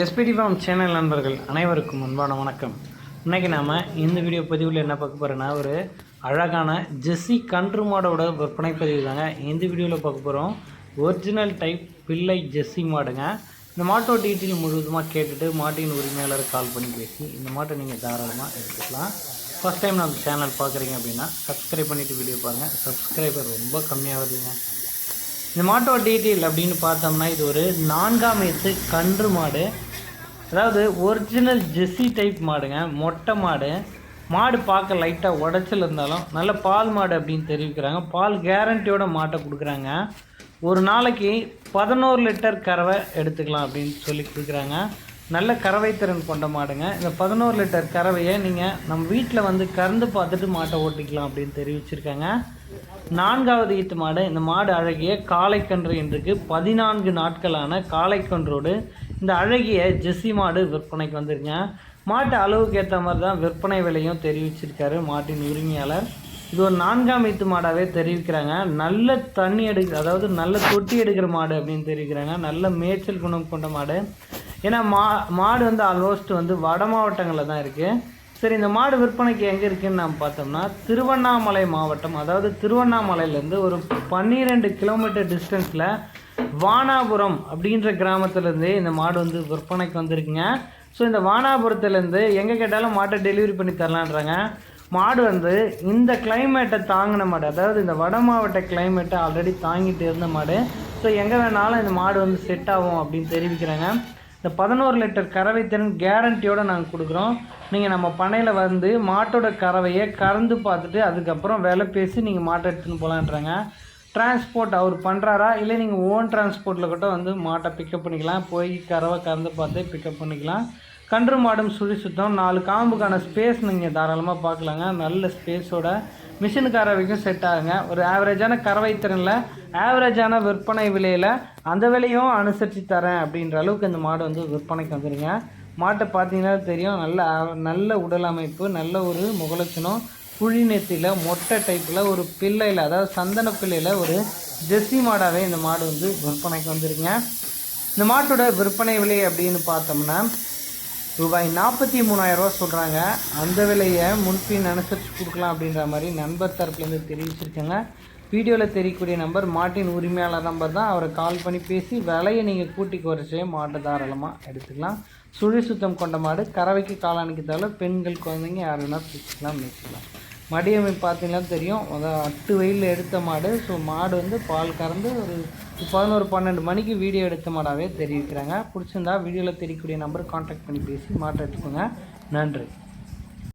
SPD form channel நண்பர்கள் அனைவருக்கும் அன்பான வணக்கம். இன்றைக்கி நாம் இந்த வீடியோ பதிவில் என்ன பார்க்க போகிறோன்னா ஒரு அழகான ஜெஸ்ஸி கன்று மாடோட விற்பனை பதிவு தாங்க. இந்த வீடியோவில் பார்க்க போகிறோம் ஒரிஜினல் டைப் பிள்ளை ஜெஸ்ஸி மாடுங்க. இந்த மாட்டோட டீட்டெயில் முழுவதுமாக கேட்டுட்டு மாட்டின் உரிமையாளர் கால் பண்ணி பேசி இந்த மாட்டை நீங்கள் தாராளமாக எடுத்துக்கலாம். ஃபஸ்ட் டைம் நம்ம சேனல் பார்க்குறீங்க அப்படின்னா சப்ஸ்கிரைப் பண்ணிவிட்டு வீடியோ பாருங்கள் சப்ஸ்கிரைபர் ரொம்ப கம்மியாகுதுங்க. இந்த மாட்டோட டீட்டெயில் அப்படின்னு பார்த்தோம்னா இது ஒரு நான்காம் எத்து கன்று மாடு. அதாவது ஒரிஜினல் ஜெஸ்ஸி டைப் மாடுங்க மொட்டை மாடு. மாடு பார்க்க லைட்டாக உடச்சல் இருந்தாலும் நல்ல பால் மாடு அப்படின்னு தெரிவிக்கிறாங்க. பால் கேரண்டியோட மாட்டை கொடுக்குறாங்க. ஒரு நாளைக்கு பதினோரு லிட்டர் கறவை எடுத்துக்கலாம் அப்படின்னு சொல்லி கொடுக்குறாங்க. நல்ல கறவை திறன் கொண்ட மாடுங்க. இந்த பதினோரு லிட்டர் கறவையை நீங்கள் நம்ம வீட்டில் வந்து கறந்து பார்த்துட்டு மாட்டை ஓட்டிக்கலாம் அப்படின்னு தெரிவிச்சிருக்காங்க. நான்காவது ஈத்து மாடு இந்த மாடு அழகிய காளைக்கன்று என்றுக்கு பதினான்கு நாட்களான காளைக்கன்றோடு இந்த அழகிய ஜெஸ்ஸி மாடு விற்பனைக்கு வந்துருங்க. மாட்டு அளவுக்கு ஏற்ற மாதிரி தான் விற்பனை விலையும் தெரிவிச்சிருக்காரு மாட்டின் உரிமையாளர். இது ஒரு நான்காம் ஈத்து மாடாகவே தெரிவிக்கிறாங்க. நல்ல தண்ணி எடுக்க அதாவது நல்ல தொட்டி எடுக்கிற மாடு அப்படின்னு தெரிவிக்கிறாங்க. நல்ல மேய்ச்சல் குணம் கொண்ட மாடு. ஏன்னா மா மாடு வந்து ஆல்மோஸ்ட் வந்து வட மாவட்டங்களில் தான் இருக்குது சரி இந்த மாடு விற்பனைக்கு எங்கே இருக்குன்னு நம்ம பார்த்தோம்னா திருவண்ணாமலை மாவட்டம் அதாவது திருவண்ணாமலையிலேருந்து ஒரு பன்னிரெண்டு கிலோமீட்டர் டிஸ்டன்ஸில் வானாபுரம் அப்படின்ற கிராமத்துலேருந்து இந்த மாடு வந்து விற்பனைக்கு வந்திருக்குங்க. ஸோ இந்த வானாபுரத்துலேருந்து எங்கே கேட்டாலும் மாட்டை டெலிவரி பண்ணி தரலான்றாங்க. மாடு வந்து இந்த கிளைமேட்டை தாங்கின மாடு அதாவது இந்த வட மாவட்ட கிளைமேட்டை ஆல்ரெடி தாங்கிட்டு இருந்த மாடு. ஸோ எங்கே வேணாலும் இந்த மாடு வந்து செட் ஆகும் அப்படின்னு தெரிவிக்கிறாங்க. இந்த பதினோரு லிட்டர் கறவை திறன் கேரண்டியோடு நாங்கள் கொடுக்குறோம். நீங்கள் நம்ம பண்ணையில் வந்து மாட்டோட கறவையை கறந்து பார்த்துட்டு அதுக்கப்புறம் விலை பேசி நீங்கள் மாட்டை எடுத்துன்னு போகலான்றாங்க டிரான்ஸ்போர்ட் அவர் பண்ணுறாரா இல்லை நீங்கள் ஓன் டிரான்ஸ்போர்ட்டில் கூட வந்து மாட்டை பிக்கப் பண்ணிக்கலாம். போய் கறவை கறந்து பார்த்து பிக்கப் பண்ணிக்கலாம். கன்று மாடும் சுழி சுத்தம் நாலு காம்புக்கான ஸ்பேஸ் நீங்கள் தாராளமாக பார்க்கலாங்க. நல்ல ஸ்பேஸோட மிஷினுக்காரவைக்கும் கறவைக்கும் செட் ஆகுங்க. ஒரு ஆவரேஜான கறவை திறனில் ஆவரேஜான விற்பனை விலையில் அந்த விலையும் அனுசரித்து தரேன் அப்படின்ற அளவுக்கு இந்த மாடு வந்து விற்பனைக்கு வந்துடுங்க மாட்டை பார்த்தீங்கன்னா தெரியும் நல்ல நல்ல உடல் அமைப்பு நல்ல ஒரு முகலட்சணம் குழி நெத்தியில் மொட்டை டைப்பில் ஒரு பிள்ளையில் அதாவது சந்தன பிள்ளையில் ஒரு ஜெர்சி மாடாகவே இந்த மாடு வந்து விற்பனைக்கு வந்துருங்க. இந்த மாட்டோட விற்பனை விலை அப்படின்னு பார்த்தோம்னா ரூபாய் நாற்பத்தி மூணாயிரரூவா சொல்கிறாங்க அந்த விலையை முன்பின் அனுசரித்து கொடுக்கலாம் அப்படின்ற மாதிரி நண்பர் தரப்புலேருந்து தெரிவிச்சிருக்கேங்க. வீடியோவில் தெரியக்கூடிய நம்பர் மாட்டின் உரிமையாளர் நம்பர் தான். அவரை கால் பண்ணி பேசி விலையை நீங்கள் கூட்டி குறைச்சே மாட்டை தாராளமாக எடுத்துக்கலாம். சுழி சுத்தம் கொண்ட மாடு கறவைக்கு காளானுக்கு தவிர பெண்கள் குழந்தைங்க யார் வேணால் பிடிச்சிக்கலாம் மேய்ச்சிக்கலாம். மடியமை பார்த்தீங்கன்னா தெரியும். அதான் அட்டு வெயிலில் எடுத்த மாடு. ஸோ மாடு வந்து பால் கறந்து ஒரு பதினோரு பன்னெண்டு மணிக்கு வீடியோ எடுத்த மாடாகவே தெரிவிக்கிறாங்க. பிடிச்சிருந்தா வீடியோவில் தெரியக்கூடிய நம்பர் காண்டாக்ட் பண்ணி பேசி மாட்டை எடுத்துக்கோங்க. நன்றி.